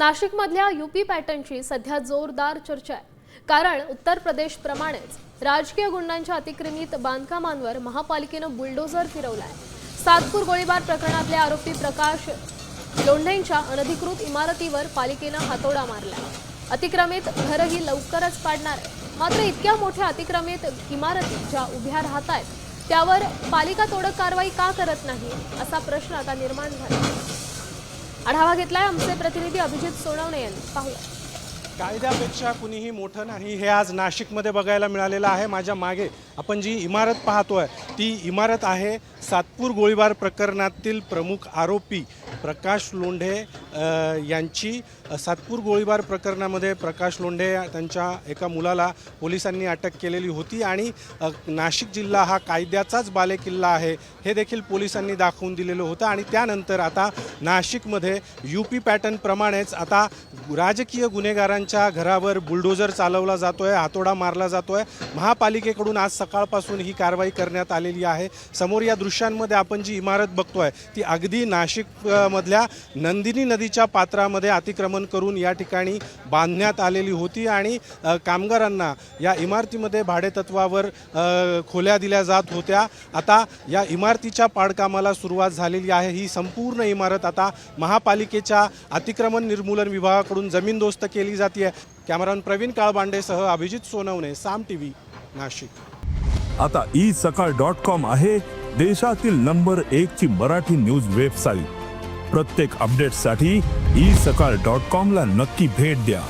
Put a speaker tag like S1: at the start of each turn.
S1: नाशिकमधल्या युपी पॅटर्नची सध्या जोरदार चर्चा आहे. कारण उत्तर प्रदेशप्रमाणेच राजकीय गुंडांच्या अतिक्रमित बांधकामांवर महापालिकेनं बुलडोझर आहे सातपूर गोळीबार प्रकरणातले आरोपी प्रकाश लोंढेंच्या अनधिकृत इमारतीवर पालिकेनं हातोडा मारला अतिक्रमित घरही लवकरच पाडणार आहे. मात्र इतक्या मोठ्या अतिक्रमित इमारती ज्या उभ्या राहत आहेत त्यावर पालिका तोडक कारवाई का करत नाही असा प्रश्न आता निर्माण झाला आढावा घेतलाय आमचे प्रतिनिधी अभिजित सोनवणे यांनी. पाहूया.
S2: कायद्यापेक्षा कुणीही मोठं नाही हे आज नाशिकमध्ये बघायला मिळालेलं आहे. माझ्या मागे आपण जी इमारत पाहतोय ती इमारत आहे सातपूर गोळीबार प्रकरणातील प्रमुख आरोपी प्रकाश लोंढे यांची. सातपूर गोळीबार प्रकरणामध्ये प्रकाश लोंढे त्यांच्या एका मुलाला पोलिसांनी अटक केलेली होती आणि नाशिक जिल्हा हा कायद्याचाच बालेकिल्ला आहे हे देखील पोलिसांनी दाखवून दिलेलं होतं आणि त्यानंतर आता नाशिकमध्ये यू पी पॅटर्नप्रमाणेच आता राजकीय गुन्हेगारांच्या घरावर बुलडोजर चालवला जातो आहे हातोडा मारला जातो आहे महापालिकेकडून आज सकाळपासून ही कारवाई करण्यात आलेली आहे. समोर या दृश्यांमध्ये आपण जी इमारत बघतो आहे ती अगदी नाशिक मधल्या नंदिनी नदीच्या पात्रामध्ये अतिक्रमण करून या ठिकाणी बांधण्यात आलेली होती आणि कामगारांना या इमारतीमध्ये भाडेतत्वावर खोल्या दिल्या जात होत्या. आता या इमारतीच्या पाडकामाला सुरुवात झालेली आहे. ही संपूर्ण इमारत आता महापालिकेच्या अतिक्रमण निर्मूलन विभागाकडून जमीनदोस्त केली जाते. कॅमेरान प्रवीण काळबांडेसह अभिजित सोनवणे साम टी व्ही नाशिक.
S3: आता ई सकाळ डॉट कॉम आहे देशातील नंबर एक ची मराठी न्यूज वेबसाईट. प्रत्येक अपडेटसाठी ई सकाळ डॉट कॉम ला नक्की भेट द्या.